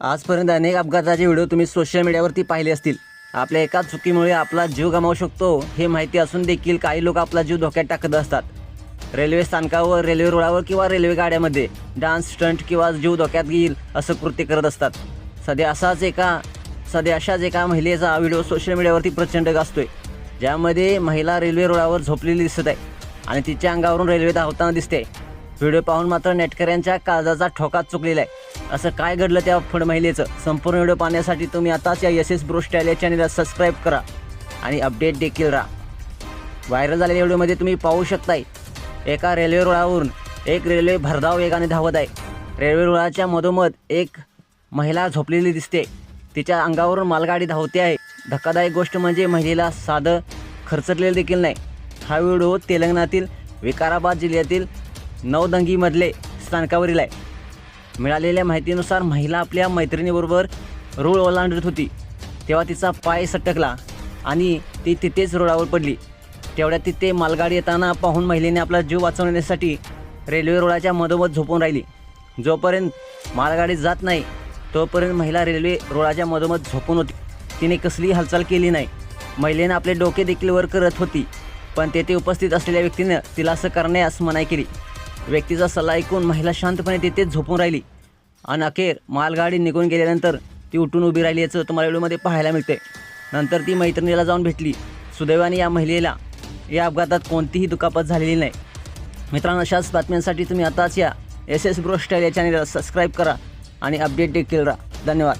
आजपर्यंत अनेक अपघाताचे व्हिडिओ तुम्ही सोशल मीडियावरती पाहिले असतील. आपल्या एका चुकीमुळे आपला जीव गमावू शकतो हे माहिती असून देखील काही लोक आपला जीव धोक्यात टाकत असतात. रेल्वे स्थानकावर रेल्वे रुळावर किंवा रेल्वे गाड्यामध्ये डान्स स्टंट किंवा जीव धोक्यात येईल असं कृत्य करत असतात. सध्या असाच एका सध्या अशाच एका महिलेचा व्हिडिओ सोशल मीडियावरती प्रचंड गाजतोय. ज्यामध्ये महिला रेल्वे रुळावर झोपलेली दिसत आहे आणि तिच्या अंगावरून रेल्वे धावताना दिसते. व्हिडिओ पाहून मात्र नेटकऱ्यांच्या काळजाचा ठोकाच चुकलेला आहे. असं काय घडलं त्या फड महिलेचं? संपूर्ण व्हिडिओ पाहण्यासाठी तुम्ही आताच या एस एस ब्रो या चॅनलला सबस्क्राईब करा आणि अपडेट देखील राहा. व्हायरल झालेल्या व्हिडिओमध्ये तुम्ही पाहू शकताय एका रेल्वे रुळावरून एक रेल्वे भरधाव वेगाने धावत आहे. रेल्वे रुळाच्या मधोमध एक महिला झोपलेली दिसते. तिच्या अंगावरून मालगाडी धावते आहे. धक्कादायक गोष्ट म्हणजे महिलेला साधं खर्चटलेलं देखील नाही. हा व्हिडिओ तेलंगणातील विकाराबाद जिल्ह्यातील नवदंगीमधले स्थानकावरील आहे. मिळालेल्या माहितीनुसार महिला आपल्या मैत्रिणीबरोबर रूळ ओलांडत होती. तेव्हा तिचा पाय सटकला आणि ती तिथेच रुळावर पडली. तेवढ्यात तिथे मालगाडी येताना पाहून महिलेने आपला जीव वाचवण्यासाठी रेल्वे रुळाच्या मधोमध झोपून राहिली. जोपर्यंत मालगाडी जात नाही तोपर्यंत महिला रेल्वे रुळाच्या मधोमध झोपून होती. तिने कसलीही हालचाल केली नाही. महिलेनं आपले डोके देखील वर करत होती पण तेथे उपस्थित असलेल्या व्यक्तीनं तिला असं करण्यास मनाई केली. व्यक्तीचा सल्ला ऐकून महिला शांतपणे तिथेच झोपून राहिली. आणि अखेर मालगाडी निघून गेल्यानंतर ती उठून उभी राहिली याचं तुम्हाला व्हिडिओमध्ये पाहायला मिळते नंतर ती मैत्रिणीला जाऊन भेटली. सुदैवाने या महिलेला या अपघातात कोणतीही दुखापत झालेली नाही. मित्रांनो अशाच बातम्यांसाठी तुम्ही आताच या. एस एस ब्रोस्टाईल या चॅनलला सबस्क्राईब करा आणि अपडेट देखील राहा. धन्यवाद.